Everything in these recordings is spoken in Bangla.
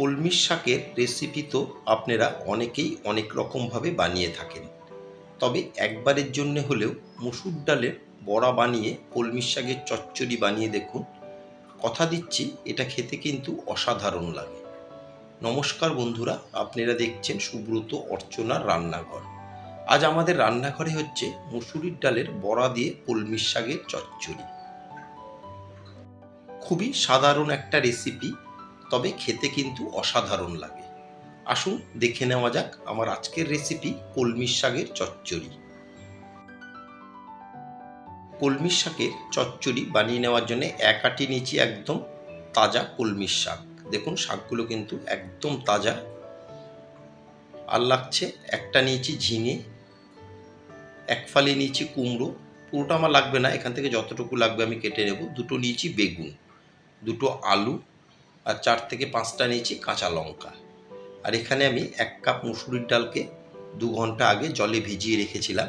কলমির শাকের রেসিপি তো আপনারা অনেকেই অনেক রকমভাবে বানিয়ে থাকেন। তবে একবারের জন্য হলেও মুসুর ডালের বড়া বানিয়ে কলমির শাকের চচ্চড়ি বানিয়ে দেখুন। কথা দিচ্ছি, এটা খেতে কিন্তু অসাধারণ লাগে। নমস্কার বন্ধুরা, আপনারা দেখছেন সুব্রত অর্চনার রান্নাঘর। আজ আমাদের রান্নাঘরে হচ্ছে মুসুরির ডালের বড়া দিয়ে কলমির শাকের চচ্চড়ি। খুবই সাধারণ একটা রেসিপি তবে খেতে কিন্তু অসাধারণ লাগে। আসুন দেখে নেওয়া যাক আমার আজকের রেসিপি কলমির শাকের চচ্চড়ি। কলমির শাকের চচ্চড়ি বানিয়ে নেওয়ার জন্য এক আটি নিচে একদম তাজা কলমির শাক। দেখুন, শাকগুলো কিন্তু একদম তাজা। আর লাগছে একটা নিয়েছি ঝিঙে, এক ফালি নিয়েছি কুমড়ো। পুরোটা আমার লাগবে না, এখান থেকে যতটুকু লাগবে আমি কেটে নেব। দুটো নিয়েছি বেগুন, দুটো আলু আর চার থেকে পাঁচটা নিয়েছি কাঁচা লঙ্কা। আর এখানে আমি এক কাপ মুসুরির ডালকে দু ঘণ্টা আগে জলে ভিজিয়ে রেখেছিলাম।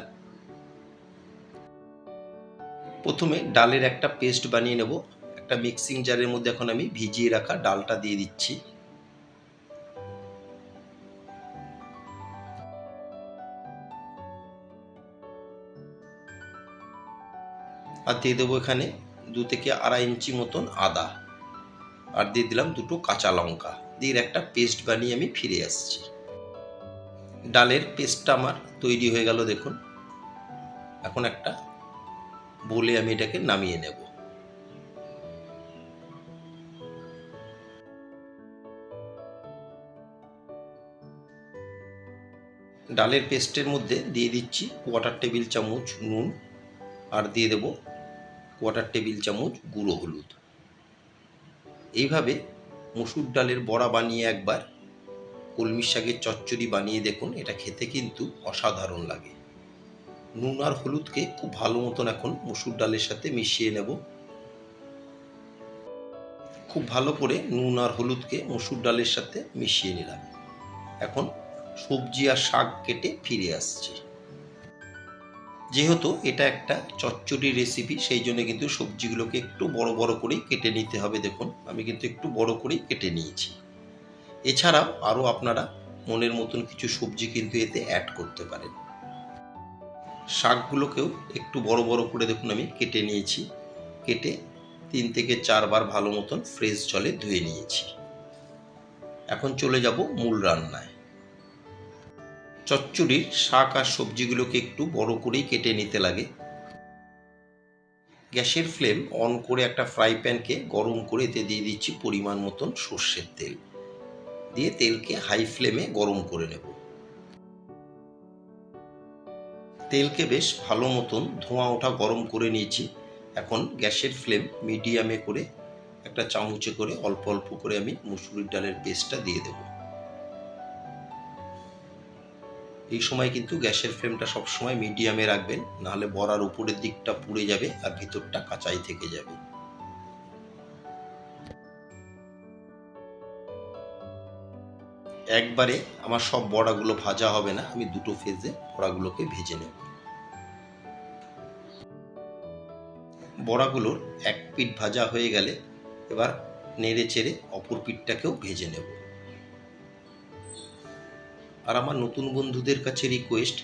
প্রথমে ডালের একটা পেস্ট বানিয়ে নেব। একটা মিক্সিং জারের মধ্যে এখন আমি ভিজিয়ে রাখা ডালটা দিয়ে দিচ্ছি। আর দিয়ে দেবো এখানে দু থেকে আড়াই ইঞ্চি মতন আদা। আর দিয়ে দিলাম দুটো কাঁচা লঙ্কা। দিয়ে একটা পেস্ট বানিয়ে আমি ফিরে আসছি। ডালের পেস্টটা আমার তৈরি হয়ে গেল দেখুন। এখন একটা বলে আমি এটাকে নামিয়ে নেব। ডালের পেস্টের মধ্যে দিয়ে দিচ্ছি কোয়াটার টেবিল চামচ নুন আর দিয়ে দেব কোয়াটার টেবিল চামচ গুঁড়ো হলুদ। এইভাবে মসুর ডালের বড়া বানিয়ে একবার কলমির শাকের চচ্চড়ি বানিয়ে দেখুন, এটা খেতে কিন্তু অসাধারণ লাগে। নুন আর হলুদকে খুব ভালো মতন এখন মসুর ডালের সাথে মিশিয়ে নেব। খুব ভালো করে নুন আর হলুদকে মসুর ডালের সাথে মিশিয়ে নিলাম। এখন সবজি আর শাক কেটে ফিরে আসছি। যেহেতু এটা একটা চচ্চড়ি রেসিপি সেই জন্য কিন্তু সবজিগুলোকে একটু বড় বড় করেই কেটে নিতে হবে। দেখুন, আমি কিন্তু একটু বড় করেই কেটে নিয়েছি। এছাড়াও আরও আপনারা মনের মতন কিছু সবজি কিন্তু এতে অ্যাড করতে পারেন। শাকগুলোকেও একটু বড় বড় করে দেখুন, আমি কেটে নিয়েছি। কেটে তিন থেকে চারবার ভালো মতন ফ্রেশ জলে ধুয়ে নিয়েছি। এখন চলে যাব মূল রান্নায়। চচ্চড়ির শাক আর সবজিগুলোকে একটু বড় করেই কেটে নিতে লাগে। গ্যাসের ফ্লেম অন করে একটা ফ্রাই প্যানকে গরম করে এতে দিয়ে দিচ্ছি পরিমাণ মতন সর্ষের তেল। দিয়ে তেলকে হাই ফ্লেমে গরম করে নেব। তেলকে বেশ ভালো মতন ধোঁয়া ওঠা গরম করে নিয়েছি। এখন গ্যাসের ফ্লেম মিডিয়ামে করে একটা চামচে করে অল্প অল্প করে আমি মুসুরির ডালের পেস্টটা দিয়ে দেবো। এই সময় কিন্তু গ্যাসের ফ্লেমটা সবসময় মিডিয়ামে রাখবেন, নাহলে বড়ার উপরের দিকটা পুড়ে যাবে আর ভিতরটা কাঁচাই থেকে যাবে। একবারে আমার সব বড়াগুলো ভাজা হবে না, আমি দুটো ফেজে বড়াগুলোকে ভেজে নেব। বড়াগুলোর এক পিঠ ভাজা হয়ে গেলে এবার নেড়ে চেড়ে অপর পিঠটাকেও ভেজে নেব। আর আমার নতুন বন্ধুদের কাছে রিকোয়েস্ট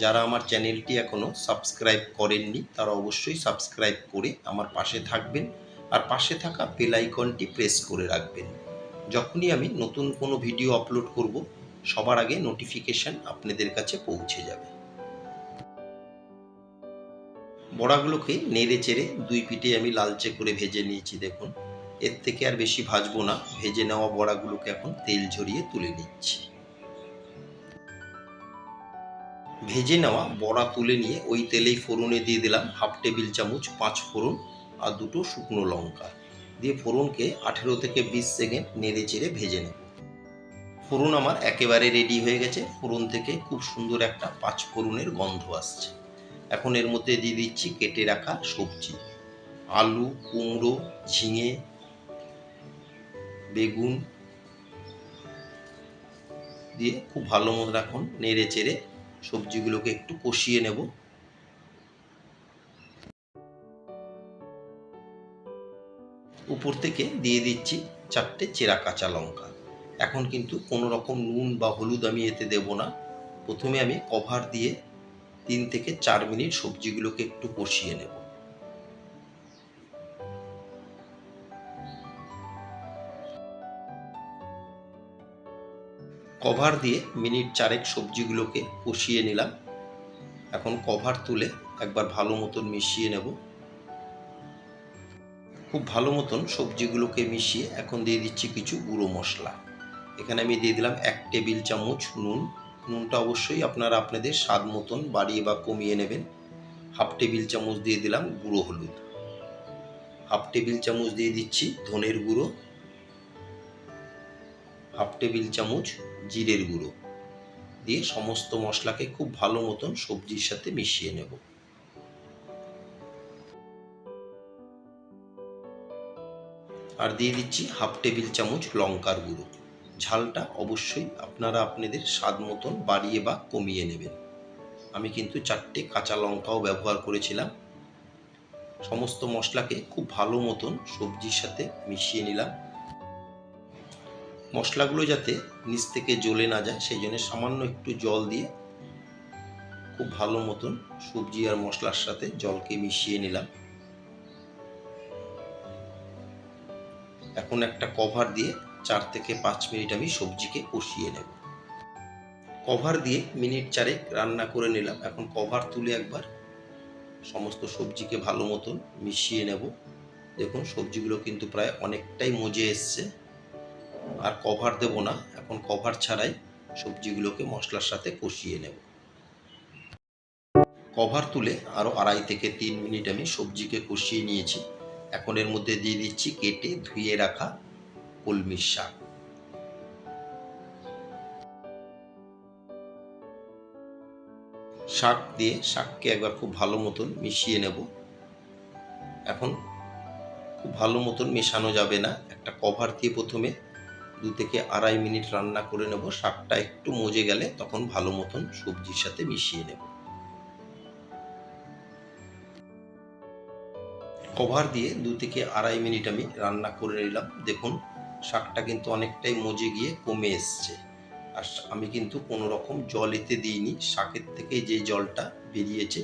যারা আমার চ্যানেলটি এখনও সাবস্ক্রাইব করেননি, তারা অবশ্যই সাবস্ক্রাইব করে আমার পাশে থাকবেন আর পাশে থাকা বেল আইকনটি প্রেস করে রাখবেন। যখনই আমি নতুন কোনো ভিডিও আপলোড করব, সবার আগে নোটিফিকেশান আপনাদের কাছে পৌঁছে যাবে। বড়াগুলোকে নেড়ে চেড়ে দুই পিঠে আমি লালচে করে ভেজে নিয়েছি, দেখুন। এর থেকে আর বেশি ভাজবো না। ভেজে নেওয়া বড়াগুলোকে এখন তেল ঝরিয়ে তুলে নিচ্ছি। ভেজে নেওয়া বড়া তুলে নিয়ে ওই তেলেই ফোড়নে দিয়ে দিলাম হাফ টেবিল চামচ, পাঁচ ফোড়ন আর দুটো শুকনো লঙ্কা। দিয়ে ফোড়নকে আঠেরো থেকে বিশ সেকেন্ড নেড়ে চেড়ে ভেজে নেব। ফোড়ন আমার একেবারে রেডি হয়ে গেছে। ফোড়ন থেকে খুব সুন্দর একটা পাঁচ ফোড়নের গন্ধ আসছে। এখন এর মধ্যে দিয়ে দিচ্ছি কেটে রাখা সবজি। আলু, কুমড়ো, ঝিঙে, বেগুন দিয়ে খুব ভালো মতো এখন নেড়ে চেড়ে সবজিগুলোকে একটু কষিয়ে নেব। উপর থেকে দিয়ে দিচ্ছি চারটে চেরা কাঁচা লঙ্কা। এখন কিন্তু কোনো রকম নুন বা হলুদ আমি এতে দেব না। প্রথমে আমি কভার দিয়ে তিন থেকে চার মিনিট সবজিগুলোকে একটু কষিয়ে নেব। কভার দিয়ে মিনিট চারেক সবজিগুলোকে কষিয়ে নিলাম। এখন কভার তুলে একবার ভালো মতন মিশিয়ে নেব। খুব ভালো মতন সবজিগুলোকে মিশিয়ে এখন দিয়ে দিচ্ছি কিছু গুঁড়ো মশলা। এখানে আমি দিয়ে দিলাম এক টেবিল চামচ নুন। নুনটা অবশ্যই আপনারা আপনাদের স্বাদ মতন বাড়িয়ে বা কমিয়ে নেবেন। হাফ টেবিল চামচ দিয়ে দিলাম গুঁড়ো হলুদ। হাফ টেবিল চামচ দিয়ে দিচ্ছি ধনের গুঁড়ো। হাফ টেবিল চামচ জিরের গুঁড়ো দিয়ে সমস্ত মশলাকে খুব ভালো মতন সবজির সাথে মিশিয়ে নেব। আর দিয়ে দিচ্ছি হাফ টেবিল চামচ লঙ্কার গুঁড়ো। ঝালটা অবশ্যই আপনারা আপনাদের স্বাদ মতন বাড়িয়ে বা কমিয়ে নেবেন। আমি কিন্তু চারটে কাঁচা লঙ্কাও ব্যবহার করেছিলাম। সমস্ত মশলাকে খুব ভালো মতন সবজির সাথে মিশিয়ে নিলাম। মশলাগুলো যাতে নিচ থেকে জ্বলে না যায়, সেই জন্য সামান্য একটু জল দিয়ে খুব ভালো মতন সবজি আর মশলার সাথে জলকে মিশিয়ে নিলাম। এখন একটা কভার দিয়ে চার থেকে পাঁচ মিনিট আমি সবজিকে কষিয়ে নেব। কভার দিয়ে মিনিট চারেক রান্না করে নিলাম। এখন কভার তুলে একবার সমস্ত সবজিকে ভালো মতন মিশিয়ে নেব। দেখুন সবজিগুলো কিন্তু প্রায় অনেকটাই মজে এসছে। আর কভার দেব না। এখন কভার ছাড়াই সবজিগুলোকে মশলার সাথে কষিয়ে নেব। কভার তুলে আরও আড়াই থেকে তিন মিনিট আমি সবজিকে কষিয়ে নিয়েছি। এখন এর মধ্যে দিয়ে দিচ্ছি কেটে ধুয়ে রাখা কলমির শাক। শাক দিয়ে শাককে একবার খুব ভালো মতন মিশিয়ে নেব। এখন খুব ভালো মতন মেশানো যাবে না। একটা কভার দিয়ে প্রথমে দু থেকে আড়াই মিনিট রান্না করে নেব, শাকটা একটু মজে গেলে তখন ভালো মতন সবজির সাথে মিশিয়ে নেব। কভার দিয়ে দু থেকে আড়াই মিনিট আমি রান্না করে নিলাম। দেখুন, শাকটা কিন্তু অনেকটাই মজে গিয়ে কমে এসছে। আর আমি কিন্তু কোনো রকম জল এতে দিইনি, শাকের থেকে যে জলটা বেরিয়েছে,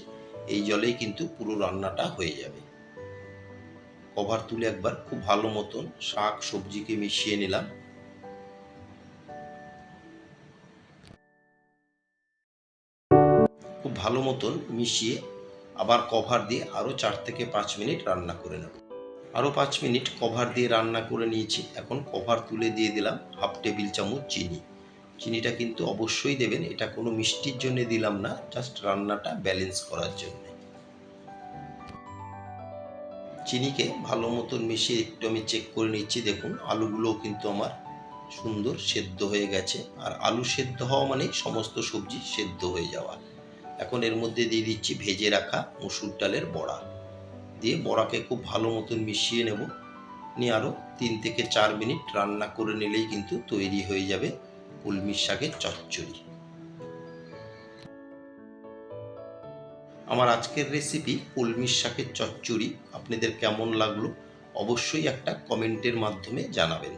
এই জলেই কিন্তু পুরো রান্নাটা হয়ে যাবে। কভার তুলে একবার খুব ভালো মতন শাক সবজিকে মিশিয়ে নিলাম। ভালো মতন মিশিয়ে আবার কভার দিয়ে আরও চার থেকে পাঁচ মিনিট রান্না করে নেব। আরও পাঁচ মিনিট কভার দিয়ে রান্না করে নিয়েছি। এখন কভার তুলে দিয়ে দিলাম হাফ টেবিল চামচ চিনি। চিনিটা কিন্তু অবশ্যই দেবেন, এটা কোনো মিষ্টির জন্য দিলাম না, জাস্ট রান্নাটা ব্যালেন্স করার জন্য। চিনিকে ভালো মতন মিশিয়ে একটু আমি চেক করে নিচ্ছি, দেখুন আলুগুলোও কিন্তু আমার সুন্দর সেদ্ধ হয়ে গেছে। আর আলু সেদ্ধ হওয়া মানেই সমস্ত সবজি সেদ্ধ হয়ে যাওয়া। এখন এর মধ্যে দিয়ে দিচ্ছি ভেজে রাখা মসুর ডালের বড়া। দিয়ে বড়াকে খুব ভালো মতন মিশিয়ে নেব। নিয়ে আরও তিন থেকে চার মিনিট রান্না করে নিলেই কিন্তু তৈরি হয়ে যাবে কলমির শাকের চচ্চড়ি। আমার আজকের রেসিপি কলমির শাকের চচ্চড়ি, আপনাদের কেমন লাগল অবশ্যই একটা কমেন্টের মাধ্যমে জানাবেন।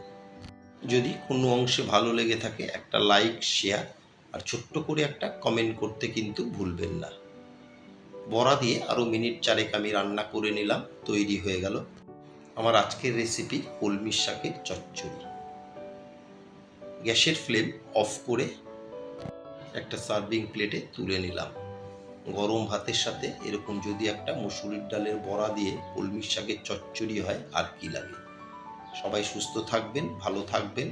যদি কোনো অংশে ভালো লেগে থাকে, একটা লাইক শেয়ার আর ছোট্ট করে একটা কমেন্ট করতে কিন্তু ভুলবেন না। বড়া দিয়ে আরও মিনিট চারেক আমি রান্না করে নিলাম, তৈরি হয়ে গেল। আমার আজকের রেসিপি কলমির শাকের চচ্চড়ি। গ্যাসের ফ্লেম অফ করে একটা সার্ভিং প্লেটে তুলে নিলাম। গরম ভাতের সাথে এরকম যদি একটা মুসুরির ডালের বড়া দিয়ে কলমির শাকের চচ্চড়ি হয়, আর কি লাগে? সবাই সুস্থ থাকবেন, ভালো থাকবেন।